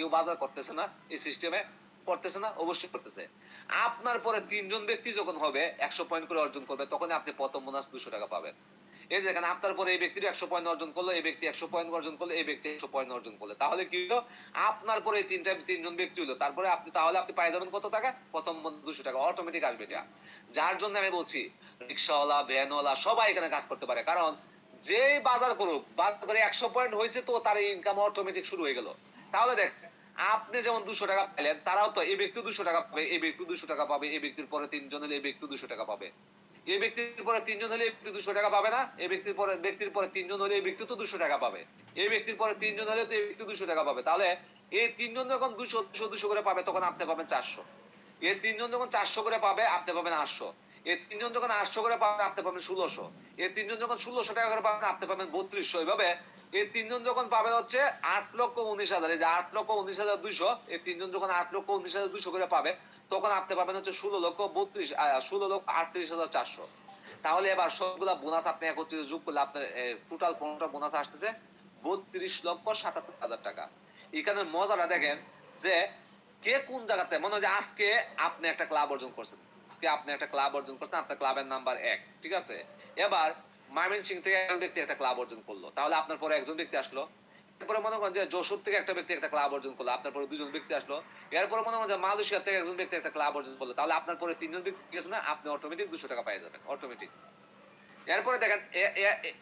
কেউ বাজার করতেছে না, এই সিস্টেমে করতেছে না, অবশ্যই করতেছে। আপনার পরে তিনজন ব্যক্তি যখন হবে, একশো পয়েন্ট করে অর্জন করবে তখন আপনি প্রথম বোনাস দুশো টাকা পাবেন। এই যে এখানে আপনার পরে এই ব্যক্তির একশো পয়েন্ট অর্জন করল, এই ব্যক্তি একশো পয়েন্ট অর্জন করল, এই ব্যক্তি একশো পয়েন্ট অর্জন করল। তাহলে কি হলো? আপনার পরে তিনটা, তিনজন ব্যক্তি হলো। তারপরে আপনি, তাহলে আপনি পাই যাবেন কত টাকা? প্রথম দুশো টাকা। অটোমেটিক আসবে এটা। যার জন্য আমি বলছি, রিক্সাওয়ালা, ভ্যানওয়ালা, সবাই এখানে কাজ করতে পারে। কারণ যেই বাজার করুক, বাজার করে একশো পয়েন্ট হয়েছে তো তার ইনকাম অটোমেটিক শুরু হয়ে গেল। তাহলে দেখ আপনি যেমন দুশো টাকা পেলেন তারাও তো এই ব্যক্তি দুশো টাকা পাবে, এই ব্যক্তি দুশো টাকা পাবে, এই ব্যক্তির পরে তিনজন হলে এই ব্যক্তি দুশো টাকা পাবে। এই ব্যক্তির পরে তিনজন হলে ব্যক্তি দুশো টাকা পাবে না, এই ব্যক্তির পরে ব্যক্তির পরে তিনজন হলে এই ব্যক্তি তো দুশো টাকা পাবে। এই ব্যক্তির পরে তিনজন হলে তো এই ব্যক্তি দুশো টাকা পাবে। তাহলে এই তিনজন যখন দুশো দুশো দুশো করে পাবে, তখন আপনি পাবেন চারশো। এই তিনজন যখন চারশো করে পাবে, আপনি পাবেন আটশো। এই তিনজন যখন আটশো করে পাবেন, আপনি পাবেন ষোলোশো। এই তিনজন যখন ষোলোশো টাকা করে পাবেন, আপনি পাবেন বত্রিশশো। এইভাবে এই তিনজন যখন পাবেন হচ্ছে আট লক্ষ উনিশ হাজার। এই যে আট লক্ষ উনিশ হাজার দুইশো, এই তিনজন যখন আট লক্ষ উনিশ হাজার দুইশো করে পাবে, তখন আপনি পাবেন হচ্ছে ষোলো লক্ষ বত্রিশ ষোলো লক্ষ আটত্রিশ হাজার চারশো। তাহলে এবার সবগুলা বোনাস আপনি একত্রিত যোগ করলে আপনার টোটাল পনেরোটা বোনাস আসতেছে? বত্রিশ লক্ষ সাতাত্তর হাজার টাকা। এখানে মজাটা দেখেন যে কে কোন জায়গাতে, মনে হয় যে আজকে আপনি একটা ক্লাব অর্জন করছেন। আজকে আপনি একটা ক্লাব অর্জন করছেন, আপনার ক্লাবের নাম্বার এক, ঠিক আছে? এবার ময়মন সিং থেকে একজন ব্যক্তি একটা ক্লাব অর্জন করল। তাহলে আপনার পরে একজন ব্যক্তি আসলো। এরপরে মনে করেন যে যশোর থেকে একটা ব্যক্তি একটা ক্লাব অর্জন করল, আপনার পরে দুজন ব্যক্তি আসলো। এরপরে মনে করেন যে মালয়েশিয়া থেকে একজন ব্যক্তি একটা ক্লাব অর্জন করল, তাহলে আপনার পরে তিনজন ব্যক্তি গেছে না? আপনি অটোমেটিক দুশো টাকা পেয়ে যাবেন অটোমেটিক এরপরে দেখেন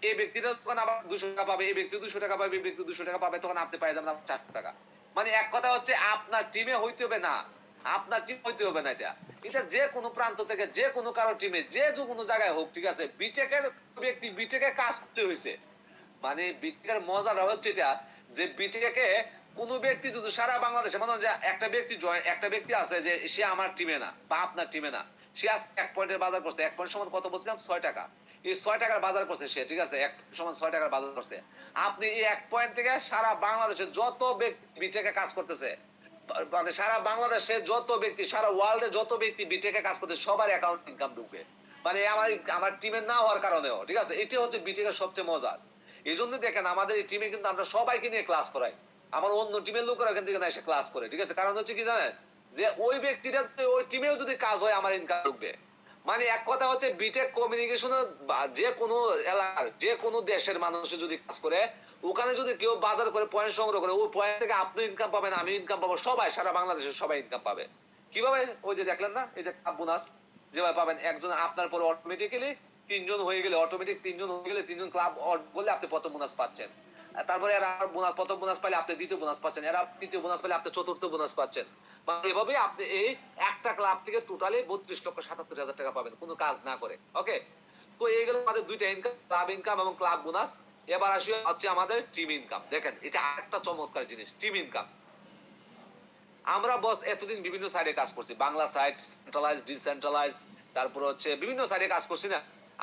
এই ব্যক্তিটা তখন আবার দুশো টাকা পাবে এই ব্যক্তি দুশো টাকা পাবে এই ব্যক্তি দুশো টাকা পাবে, তখন আপনি পেয়ে যাবেন চারশো টাকা। মানে এক কথা হচ্ছে, আপনার টিমে হইতে হবে না। আপনার টিম হইতে হবে না এটা। এটা যে কোনো প্রান্ত থেকে যে কোনো কারও টিমে যে যে কোনো জায়গায় হোক, ঠিক আছে? বিটেকের ব্যক্তি বিটেকে কাজ করতে হয়েছে মানে বিটেকের মজাটা হচ্ছে এটা যে বিটেকে কোনো ব্যক্তি যদি সারা বাংলাদেশে মানে যে একটা ব্যক্তি join- একটা ব্যক্তি আছে যে সে আমার টিমে না বা আপনার টিমে না, সে আজ এক পয়েন্টের বাজার করছে, এক পয়েন্ট সমান কত বলছিলাম? ছয় টাকা। এই ছয় টাকার বাজার করছে সে, ঠিক আছে? এক সমান ছয় টাকার বাজার করছে। আপনি এই এক পয়েন্ট থেকে সারা বাংলাদেশে যত ব্যক্তি বিটেকে কাজ করতেছে মানে সারা বাংলাদেশে যত ব্যক্তি, সারা ওয়ার্ল্ডে যত ব্যক্তি বিটেকে কাজ করতে সবার অ্যাকাউন্ট ইনকাম ঢুকবে মানে আমার আমার টিমের না হওয়ার কারণেও, ঠিক আছে? এটা হচ্ছে বিটেকের সবচেয়ে মজার। এই জন্য দেখেন, আমাদের এই টিমে কিন্তু আমরা সবাইকে নিয়ে ক্লাস করাই। আমার অন্য টিমের লোকেরা এখান থেকে এসে ক্লাস করে, ঠিক আছে? কারণ হচ্ছে কি জানেন? যে ওই ব্যক্তিটা ওই টিমেও যদি কাজ হয়, আমার ইনকাম ঢুকবে। মানে এক কথা হচ্ছে বিটেক কমিউনিকেশন যে কোনো এলাকার, যে কোনো দেশের মানুষ যদি কাজ করে ওখানে যদি কেউ বাজার করে পয়েন্ট সংগ্রহ করে ওই পয়েন্ট থেকে আপনি ইনকাম পাবেন, আমি ইনকাম পাবো, সবাই, সারা বাংলাদেশের সবাই ইনকাম পাবে। কীভাবে? ওই যে দেখলেন না? এই যে বোনাস যেভাবে পাবেন একজন আপনার পরে অটোমেটিক্যালি তিনজন হয়ে গেলে অটোমেটিক তিনজন হয়ে গেলে তিনজন ক্লাব বললে আপনি প্রথম বোনাস পাচ্ছেন। তারপরে এরা বোনাস প্রথম বোনাস পাইলে আপনি দ্বিতীয় বোনাস পাচ্ছেন। এরা তৃতীয় বোনাস পাইলে আপনি চতুর্থ বোনাস পাচ্ছেন। মানে এভাবে আপনি এই একটা ক্লাব থেকে টোটালি বত্রিশ লক্ষ সাতাত্তর হাজার টাকা পাবেন, কোনো কাজ না করে। ওকে তো এই এইগুলো আমাদের দুইটা ইনকাম ক্লাব ইনকাম এবং ক্লাব বোনাস এবার আসি হচ্ছে আমাদের টিম ইনকাম দেখেন, এটা আরেকটা চমৎকার জিনিস টিম ইনকাম আমরা বস এতদিন বিভিন্ন সাইডে কাজ করছি, বাংলা সাইড সেন্ট্রালাইজ ডিসেন্ট্রালাইজ তারপর হচ্ছে বিভিন্ন সাইডে কাজ করছি না।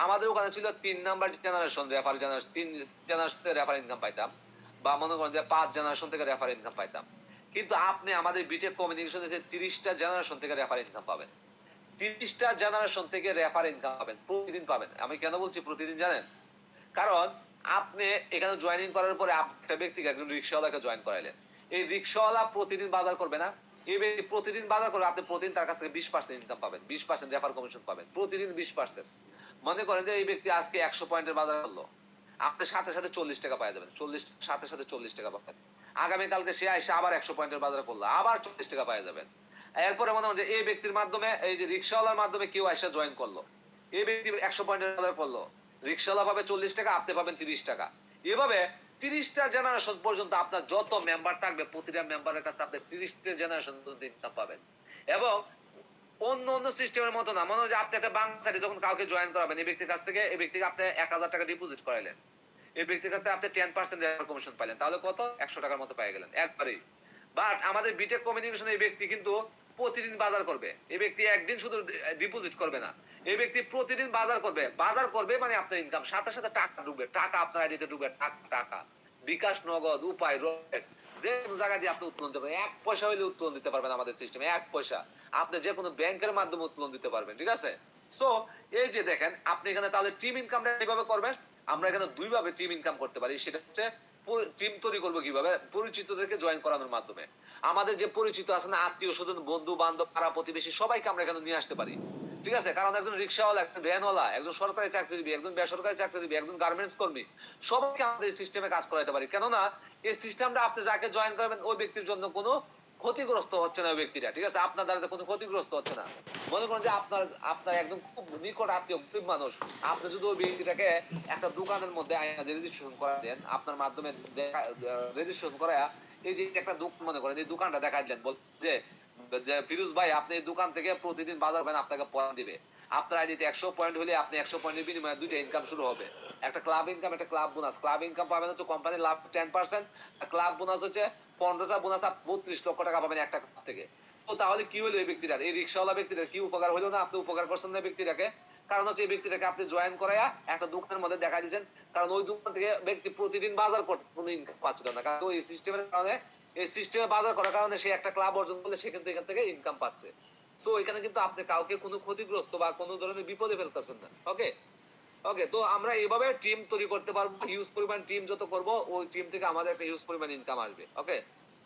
আমাদের ওখানে ছিল তিন নাম্বার জেনারেশন রেফার জেনারেশন তিন জেনারেশন থেকে রেফার ইনকাম পাইতাম, বা মনে করেন যে পাঁচ জেনারেশন থেকে রেফার ইনকাম পাইতাম। কিন্তু আপনি আমাদের বিটেক কমিউনিকেশন এসে তিরিশটা জেনারেশন থেকে রেফার ইনকাম পাবেন। তিরিশটা জেনারেশন থেকে রেফার ইনকাম পাবেন, প্রতিদিন পাবেন। আমি কেন বলছি প্রতিদিন জানেন? কারণ আপনি এখানে জয়েনিং করার পরে একটা ব্যক্তিকে একজন রিক্সাওয়ালাকে জয়েন করাইলেন। এই রিক্সাওয়ালা প্রতিদিন বাজার করবে না। এই প্রতিদিন বাজার করবে, আপনি প্রতিদিন তার কাছ থেকে বিশ পার্সেন্ট ইনকাম পাবেন, বিশ পার্সেন্ট রেফার কমিশন পাবেন, প্রতিদিন বিশ পার্সেন্ট মনে করেন যে এই ব্যক্তি আজকে একশো পয়েন্টের বাজার করল। আপনি সাথে সাথে চল্লিশ টাকা পাই যাবেন চল্লিশ, সাথে সাথে চল্লিশ টাকা পাবেন। আগামীকালকে সে এসে আবার একশো পয়েন্টের বাজার করল, আবার চল্লিশ টাকা পাই যাবেন এরপরে মনে হয় যে এই ব্যক্তির মাধ্যমে, এই যে রিক্সাওয়ালার মাধ্যমে কেউ এসে জয়েন করল। এই ব্যক্তি একশো পয়েন্টের বাজার করল। রিক্সাওয়ালা পাবে চল্লিশ টাকা, আপনি পাবেন তিরিশ টাকা। এভাবে তিরিশটা জেনারেশন পর্যন্ত আপনার যত মেম্বার থাকবে, প্রতিটা মেম্বারের কাছে আপনি তিরিশটা জেনারেশন পর্যন্ত ইনকাম পাবেন। এবং অন্য অন্য সিস্টেমের মতো না, মনে হয় যে আপনি একটা সাইডে যখন কাউকে জয়েন করাবেন, এই ব্যক্তির কাছ থেকে, এই ব্যক্তিকে আপনি এক হাজার টাকা ডিপোজিট করাইলেন। এই ব্যক্তির কাছ থেকে আপনি টেন পার্সেন্ট কমিশন পাইলেন, তাহলে কত? একশো টাকার মতো পেয়ে গেলেন, একবারেই। বাট আমাদের বিটেক কমিউনিকেশন এই ব্যক্তি কিন্তু প্রতিদিন বাজার করবে। এই ব্যক্তি একদিন শুধু ডিপোজিট করবে না। এই ব্যক্তি প্রতিদিন বাজার করবে। বাজার করবে মানে আপনার ইনকাম সাথে সাথে টাকা ঢুকবে। টাকা আপনার আইডিতে ঢুকবে। টাকা বিকাশ, নগদ, উপায় যে কোনো জায়গা দিয়ে আপনি উত্তোলন দিতে পারবেন। এক পয়সা হইলে উত্তোলন দিতে পারবেন আমাদের সিস্টেমে এক পয়সা। আপনি যে কোনো ব্যাংকের মাধ্যমে উত্তোলন দিতে পারবেন, ঠিক আছে? সো এই যে দেখেন, আপনি এখানে তাহলে টিম ইনকামটা কীভাবে করবেন? আমরা এখানে দুইভাবে টিম ইনকাম করতে পারি। সেটা হচ্ছে টিম তৈরি করব কীভাবে? পরিচিতদেরকে জয়েন করানোর মাধ্যমে। আমাদের যে পরিচিত আছে না, আত্মীয় স্বজন, বন্ধু বান্ধব, পাড়া প্রতিবেশী, সবাইকে আমরা এখানে নিয়ে আসতে পারি। ঠিক আছে? কারণ একজন রিক্সাওয়ালা, একজন ভ্যানওয়ালা, একজন সরকারি চাকরিজীবী, একজন বেসরকারি চাকরিজীবী, একজন গার্মেন্টস কর্মী, সবাইকে আমাদের এই সিস্টেমে কাজ করাতে পারি। কেননা, এই সিস্টেমটা আপনি যাকে জয়েন করবেন, ওই ব্যক্তির জন্য কোনো ক্ষতিগ্রস্ত হচ্ছে না ব্যক্তিটা ঠিক আছে? আপনার দ্বারা কোনো ক্ষতিগ্রস্ত হচ্ছে না। মনে করেন যে আপনার আপনার একদম খুব নিকট আত্মীয়, গরিব মানুষ, আপনি যদি ওই ব্যক্তিটাকে একটা দোকানের মধ্যে রেজিস্ট্রেশন করা দেন, আপনার মাধ্যমে রেজিস্ট্রেশন করা এই যে একটা দোকান, মনে করেন এই দোকানটা দেখা দিলেন বল যে ফিরোজ ভাই, আপনি এই দোকান থেকে প্রতিদিন বাজার করেন আপনাকে পয়েন্ট দিবে। আপনার আইডিতে একশো পয়েন্ট হলে আপনি একশো পয়েন্টের বিনিময়ে দুইটা ইনকাম শুরু হবে। একটা ক্লাব ইনকাম একটা ক্লাব বোনাস ক্লাব ইনকাম পাবেন হচ্ছে কোম্পানির লাভ টেন পার্সেন্ট ক্লাব বোনাস হচ্ছে পনেরোটা বোনাস বত্রিশ লক্ষ টাকা পাবেন একটা ক্লাব থেকে। তো তাহলে কি হলো এই ব্যক্তিটার? এই রিক্সাওয়ালা ব্যক্তিটার কি উপকার হলো না? আপনি উপকার করছেন না ব্যক্তিটাকে? কারণ হচ্ছে এই ব্যক্তিটাকে আপনি জয়েন করাইয়া একটা দোকানের মধ্যে দেখা দিয়েছেন। কারণ ওই দোকান থেকে ব্যক্তি প্রতিদিন বাজার করতে কোনো ইনকাম পাচ্ছিল না। কারণ ওই সিস্টেমের কারণে এই সিস্টেমে বাজার করার কারণে সে একটা ক্লাব অর্জন করলে সেখান থেকে ইনকাম পাচ্ছে। সো এখানে কিন্তু আপনি কাউকে কোনো ক্ষতিগ্রস্ত বা কোনো ধরনের বিপদে ফেলতেছেন না ওকে ওকে তো আমরা এইভাবে টিম তৈরি করতে পারব হিউজ পরিমাণ টিম যত করব, ওই টিম থেকে আমাদের একটা হিউজ পরিমাণ ইনকাম আসবে ওকে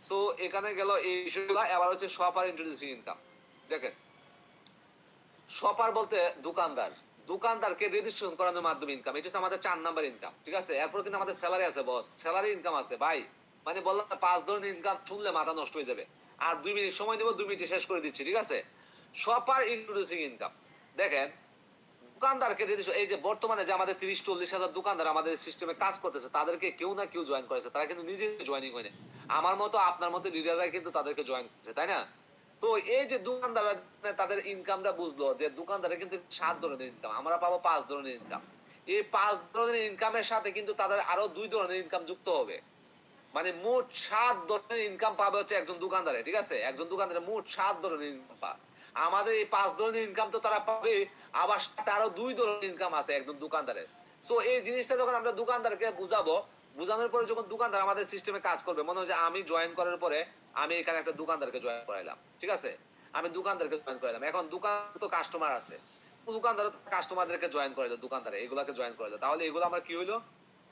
সো এখানে গেল এই বিষয়গুলো, এবার হচ্ছে শপার ইন্ট্রোডিউসিং ইনকাম দেখেন। শপার বলতে দোকানদার, দোকানদারকে রেজিস্ট্রেশন করানোর মাধ্যমে ইনকাম এটা হচ্ছে আমাদের চার নাম্বার ইনকাম ঠিক আছে? এরপর কিন্তু আমাদের স্যালারি আছে বস স্যালারি ইনকাম আছে, ভাই। মানে বললাম পাঁচ ধরনের ইনকাম শুনলে মাথা নষ্ট হয়ে যাবে। আর দুই মিনিট সময় দেবো, দুই মিনিটে শেষ করে দিচ্ছি, ঠিক আছে? শপার ইন্ট্রোডিউসিং ইনকাম দেখেন, দোকানদারকে যদি এই যে বর্তমানে যে আমাদের তিরিশ, চল্লিশ হাজার দোকানদার আমাদের সিস্টেমে কাজ করতেছে, তাদেরকে কেউ না কেউ জয়েন করেছে। তারা কিন্তু নিজে জয়েনিং হয়নি। আমার মতো, আপনার মতো লিডাররাই কিন্তু তাদেরকে জয়েন করেছে, তাই না? তো এই যে দোকানদাররা তাদের ইনকামটা বুঝলো, যে দোকানদারের কিন্তু সাত ধরনের ইনকাম আমরা পাবো পাঁচ ধরনের ইনকাম এই পাঁচ ধরনের ইনকামের সাথে কিন্তু তাদের আরও দুই ধরনের ইনকাম যুক্ত হবে। মানে মোট সাত ধরনের ইনকাম পাবে হচ্ছে একজন দোকানদারে, ঠিক আছে? একজন দোকানদারে মোট সাত ধরনের ইনকাম পাবে। আমাদের এই পাঁচ ধরনের ইনকাম তো তারা পাবে, আবার আরও দুই ধরনের ইনকাম আছে একজন দোকানদারের। সো এই জিনিসটা যখন আমরা দোকানদারকে বুঝাবো, বুঝানোর পরে যখন দোকানদার আমাদের সিস্টেমে কাজ করবে, মনে হয় আমি জয়েন করার পরে আমি এখানে একটা দোকানদারকে জয়েন করাইলাম, ঠিক আছে? আমি দোকানদারকে জয়েন করাইলাম। এখন দোকান তো কাস্টমার আছে। দোকানদার কাস্টমারদেরকে জয়েন করাইলো, দোকানদারে, এগুলাকে জয়েন করাইলো। তাহলে এগুলো আমার কি হইল?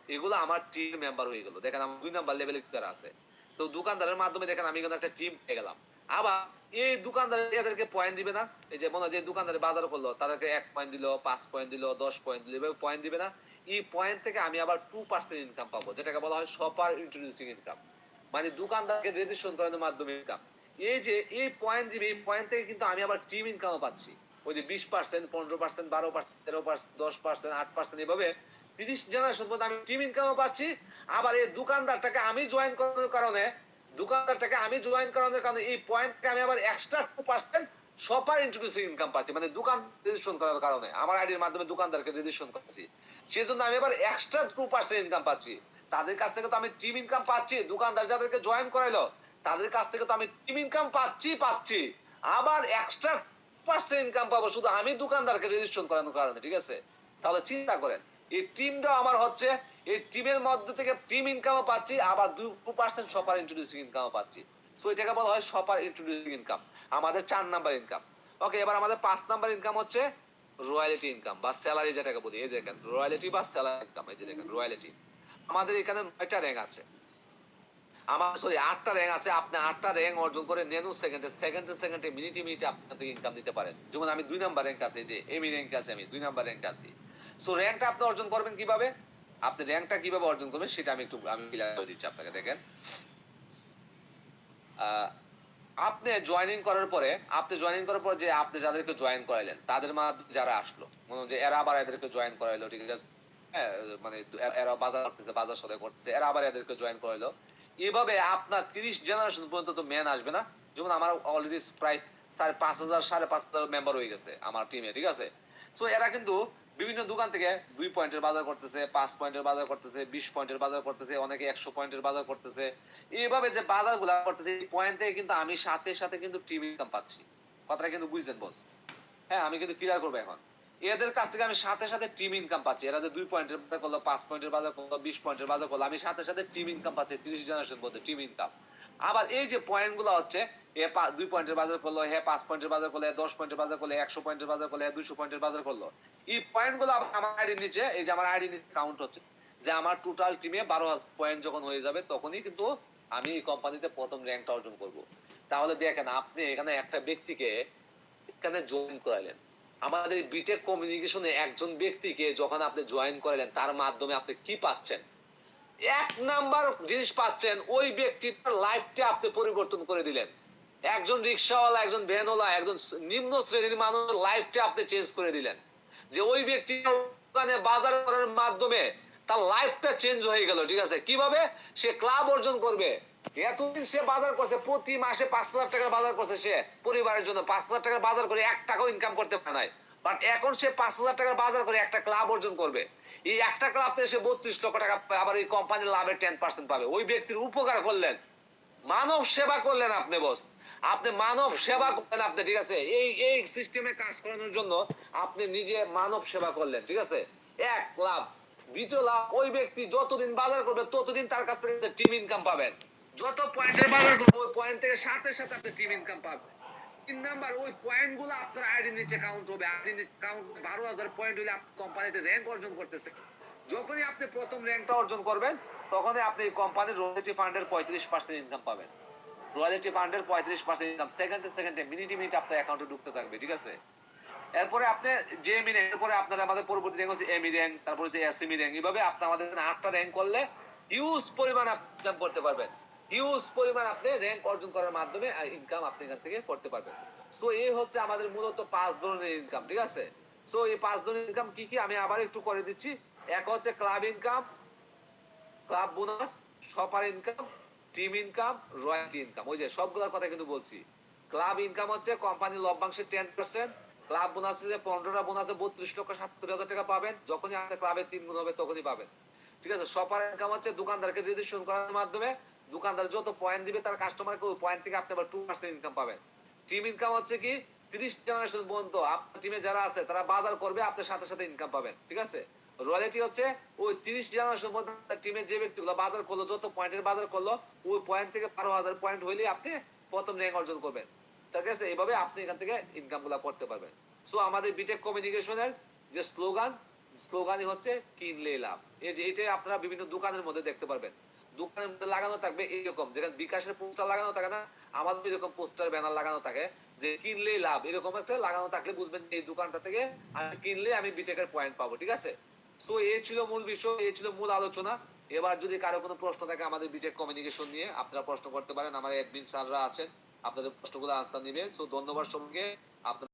এগুলো আমার টিম মেম্বার হয়ে গেল। দেখেন, আমার দুই নাম্বার লেভেলে আছে। তো দোকানদারের মাধ্যমে দেখেন, আমি কিন্তু একটা টিম পেয়ে গেলাম। আবার এই দোকানদার এদেরকে পয়েন্ট দিবে না। এই যে মনে হয় যে দোকানদারে বাজার করল, তাদেরকে এক পয়েন্ট দিল, পাঁচ পয়েন্ট দিল, দশ পয়েন্ট দিল, এভাবে পয়েন্ট দিবে না। এই পয়েন্ট থেকে আমি আবার টু পার্সেন্ট ইনকাম পাবো, যেটাকে বলা হয় সপার ইন্ট্রোডিউসিং ইনকাম মানে দোকানদারকে রেজিস্ট্রেশন করানোর মাধ্যমে ইনকাম এই যে, এই পয়েন্ট দিবে, এই পয়েন্ট থেকে কিন্তু আমি আবার টিম ইনকামও পাচ্ছি। ওই যে বিশ পার্সেন্ট পনেরো পার্সেন্ট বারো পার্সেন্ট তেরো পার্সেন্ট দশ পার্সেন্ট আট পার্সেন্ট এভাবে তিরিশ জেনারেশন পর্যন্ত আমি টিম ইনকামও পাচ্ছি। আবার এই দোকানদারটাকে আমি জয়েন করানোর কারণে দোকানদারটাকে আমি জয়েন করানোর কারণে এই পয়েন্টকে আমি আবার extra two percent shopper introducing income পাচ্ছি মানে দোকান রেজিস্ট্রেশন করার কারণে। আমার আইডির মাধ্যমে দোকানদারকে রেজিস্ট্রেশন করছি সেই জন্য আমি আবার এক্সট্রা টু পার্সেন্ট ইনকাম পাচ্ছি। তাদের কাছ থেকে তো আমি টিম ইনকাম পাচ্ছি, দোকানদার যাদেরকে জয়েন করাইলো, তাদের কাছ থেকে তো আমি টিম ইনকাম পাচ্ছি পাচ্ছি। আবার এক্সট্রা পার্সেন্ট ইনকাম পাবো শুধু আমি দোকানদারকে রেজিস্ট্রেশন করানোর কারণে, ঠিক আছে? তাহলে চিন্তা করেন, এই টিমটা আমার হচ্ছে এই টিমের মধ্যে থেকে টিম ইনকামও পাচ্ছি, আবার দুই পার্সেন্ট সপার ইন্ট্রোডিউসিং ইনকামও পাচ্ছি। সো এটাকে বলা হয় সপার ইন্ট্রোডিউসিং ইনকাম আমাদের চার নাম্বার ইনকাম ওকে এবার আমাদের পাঁচ নাম্বার ইনকাম হচ্ছে রয়্যালিটি ইনকাম বা স্যালারি যেটাকে বলি। এই দেখেন রয়্যালিটি বা স্যালারি ইনকাম এই যে দেখেন রয়্যালিটি আমাদের এখানে নয়টা র্যাঙ্ক আছে। আমার সরি আটটা র্যাঙ্ক আছে, আপনি আটটা র্যাঙ্ক অর্জন করে নেনু সেকেন্ডে সেকেন্ডে সেকেন্ডে মিনিটে মিনিটে আপনাদের ইনকাম দিতে পারেন। যেমন আমি দুই নাম্বার র্যাঙ্ক আছে যে এমি র্যাঙ্ক আছে, আমি দুই নাম্বার র্যাঙ্ক আছি। সো র্যাঙ্কটা আপনি অর্জন করবেন কীভাবে? আপনি র্যাঙ্কটা কীভাবে অর্জন করবেন সেটা আমি একটু আমি ক্লিয়ার করে দিচ্ছি আপনাকে দেখেন। আপনি জয়েনিং করার পরে আপনি জয়েনিং করার পর যে আপনি যাদেরকে জয়েন করাইলেন তাদের মাধ্যমে যারা আসলো মনে যে এরা আবার এদেরকে জয়েন করাইলো ঠিক আছে? হ্যাঁ, মানে এরা বাজার করতেছে বাজার সদাই করতেছে এরা আবার এদেরকে জয়েন করাইলো। এভাবে আপনার তিরিশ জেনারেশন পর্যন্ত তো ম্যান আসবে না। যেমন আমার অলরেডি প্রায় সাড়ে পাঁচ হাজার সাড়ে পাঁচ হাজার মেম্বার হয়ে গেছে আমার টিমে ঠিক আছে? সো এরা কিন্তু বিভিন্ন দোকান থেকে দুই পয়েন্টের বাজার করতেছে, পাঁচ পয়েন্টের বাজার করতেছে, বিশ পয়েন্টের বাজার করতেছে, অনেকে একশো পয়েন্টের বাজার করতেছে। এইভাবে যে বাজারগুলা করতেছে, এই পয়েন্ট থেকে কিন্তু আমি সাথে সাথে কিন্তু টিম ইনকাম পাচ্ছি। কথাটা কিন্তু বুঝলেন বস হ্যাঁ আমি কিন্তু ক্লিয়ার করব এখন। এদের কাছ থেকে আমি সাথে সাথে টিম ইনকাম পাচ্ছি। এরা যে দুই পয়েন্টের বাজার করল, পাঁচ পয়েন্টের বাজার করল, বিশ পয়েন্টের বাজার করল, আমি সাথে সাথে টিম ইনকাম পাচ্ছি, তিরিশ জেনারেশন বলতে টিম ইনকাম আবার এই যে পয়েন্টগুলো হচ্ছে দুই পয়েন্টের বাজার করল হ্যাঁ পাঁচ পয়েন্টের বাজার করল দশ পয়েন্টের বাজার করল একশো পয়েন্টের বাজার করল দুইশো পয়েন্টের বাজার করল। এই আমার নিচে, এই যে আমার কাউন্ট হচ্ছে। যে আমার টোটাল টিমে বারো পয়েন্ট যখন হয়ে যাবে, তখনই কিন্তু আমি এই কোম্পানিতে প্রথম র্যাঙ্কটা অর্জন করব। তাহলে দেখেন, আপনি এখানে একটা ব্যক্তিকে এখানে জয়েন করালেন। আমাদের বিটেক কমিউনিকেশনে একজন ব্যক্তিকে যখন আপনি জয়েন করালেন, তার মাধ্যমে আপনি কি পাচ্ছেন? এক নাম্বার জিনিস পাচ্ছেন, ওই ব্যক্তিটার লাইফটা আপনি পরিবর্তন করে দিলেন। একজন রিক্সাওয়ালা, একজন ভ্যানওয়ালা, একজন নিম্ন শ্রেণির মানুষের লাইফটা আপনি চেঞ্জ করে দিলেন। যে ওই ব্যক্তি ওখানে বাজার করার মাধ্যমে তার লাইফটা চেঞ্জ হয়ে গেল, ঠিক আছে? কীভাবে? সে ক্লাব অর্জন করবে। এতদিন সে বাজার করছে, প্রতি মাসে পাঁচ হাজার টাকার বাজার করছে সে পরিবারের জন্য। পাঁচ হাজার টাকার বাজার করে এক টাকাও ইনকাম করতে পারে নাই। বাট এখন সে পাঁচ হাজার টাকার বাজার করে একটা ক্লাব অর্জন করবে। এই একটা ক্লাব থেকে সে বত্রিশ লক্ষ টাকা আবার এই কোম্পানির লাভের টেন পার্সেন্ট পাবে। ওই ব্যক্তির উপকার করলেন। মানব সেবা করলেন আপনি বস আপনি মানব সেবা করলেন আপনি, ঠিক আছে? এই এই সিস্টেমে কাজ করানোর জন্য আপনি নিজে মানব সেবা করলেন, ঠিক আছে? এক লাভ। দ্বিতীয় লাভ, ওই ব্যক্তি যতদিন বাজার করবে, ততদিন তার কাছ থেকে টিম ইনকাম পাবেন। যত পয়েন্টের বাজার করবে, ওই পয়েন্ট থেকে সাথে সাথে আপনি টিম ইনকাম পাবেন। তিন নাম্বার, ওই পয়েন্টগুলো আপনার আইডি নিচে কাউন্ট হবে। আইডি নিচে কাউন্ট বারো হাজার পয়েন্ট হলে আপনি কোম্পানিতে র্যাঙ্ক অর্জন করতেছে যখনই আপনি প্রথম র্যাঙ্কটা অর্জন করবেন, তখনই আপনি কোম্পানির রয়্যালটি ফান্ডের পঁয়ত্রিশ পার্সেন্ট ইনকাম পাবেন। রয়্যালটি ফান্ডের পঁয়ত্রিশ পার্সেন্ট ইনকাম সেকেন্ডে সেকেন্ডে মিনিটে মিনিট আপনার অ্যাকাউন্টে ঢুকতে থাকবে, ঠিক আছে? এরপরে আপনি যে মিনে এরপরে আপনার আমাদের পরবর্তী র্যাঙ্ক হচ্ছে এমি র্যাঙ্ক তারপর হচ্ছে এসএমই র্যাঙ্ক এইভাবে আপনি আমাদের আটটা র্যাঙ্ক করলে হিউজ পরিমাণ ইনকাম করতে পারবেন। হিউজ পরিমাণ আপনি র্যাঙ্ক অর্জন করার মাধ্যমে ইনকাম আপনি এখান থেকে করতে পারবেন। সো এই হচ্ছে আমাদের মূলত পাঁচ ধরনের ইনকাম ঠিক আছে? সো এই পাঁচ ধরনের ইনকাম কি কি? আমি আবার একটু করে দিচ্ছি। এক হচ্ছে club income club bonus shopper income team income royalty income ওই যে সবগুলোর কথা কিন্তু বলছি। ক্লাব ইনকাম হচ্ছে কোম্পানির লভ্যাংশের টেন পার্সেন্ট ক্লাব বোনাস হচ্ছে পনেরোটা বোনাসে বত্রিশ লক্ষ সাতত্রিশ হাজার টাকা পাবেন। যখনই আপনার ক্লাবে তিন গুণ হবে তখনই পাবেন। ঠিক আছে? শপার ইনকাম হচ্ছে দোকানদারকে রেজিস্ট্রেশন করার মাধ্যমে দোকানদার যত পয়েন্ট দিবে তার কাস্টমারকে ওই পয়েন্ট থেকে আপনি আবার টু পার্সেন্ট ইনকাম পাবেন। টিম ইনকাম হচ্ছে কি? তিরিশ জেনারেশন পর্যন্ত আপনার টিমে যারা আছে তারা বাজার করবে, আপনার সাথে সাথে ইনকাম পাবেন। ঠিক আছে? রয়্যালিটি হচ্ছে ওই তিরিশ জেনারেশন মধ্যে টিমের যে ব্যক্তিগুলো বাজার করল, যত পয়েন্টের বাজার করল, ওই পয়েন্ট থেকে বারো হাজার পয়েন্ট হইলে আপনি প্রথম র্যাঙ্ক অর্জন করবেন। ঠিক আছে? এইভাবে আপনি এখান থেকে ইনকামগুলা করতে পারবেন। সো আমাদের বিটেক কমিউনিকেশনের যে স্লোগান স্লোগানই হচ্ছে কিনলে লাভ। এই যে এটাই আপনারা বিভিন্ন দোকানের মধ্যে দেখতে পারবেন। দোকানের মধ্যে লাগানো থাকবে এইরকম, যেখানে বিকাশের পোস্টার লাগানো থাকে না, আমাদের এরকম পোস্টার, ব্যানার লাগানো থাকে যে কিনলেই লাভ। এরকম একটা লাগানো থাকলে বুঝবেন এই দোকানটা থেকে আমি কিনলে আমি বিটেকের পয়েন্ট পাবো, ঠিক আছে? সো এ ছিল মূল বিষয়, এ ছিল মূল আলোচনা। এবার যদি কারও কোনো প্রশ্ন থাকে আমাদের বিটেক কমিউনিকেশন নিয়ে, আপনারা প্রশ্ন করতে পারেন। আমার অ্যাডমিন স্যাররা আছেন, আপনাদের প্রশ্নগুলো আনসার নেবেন। সো ধন্যবাদ সঙ্গে আপনার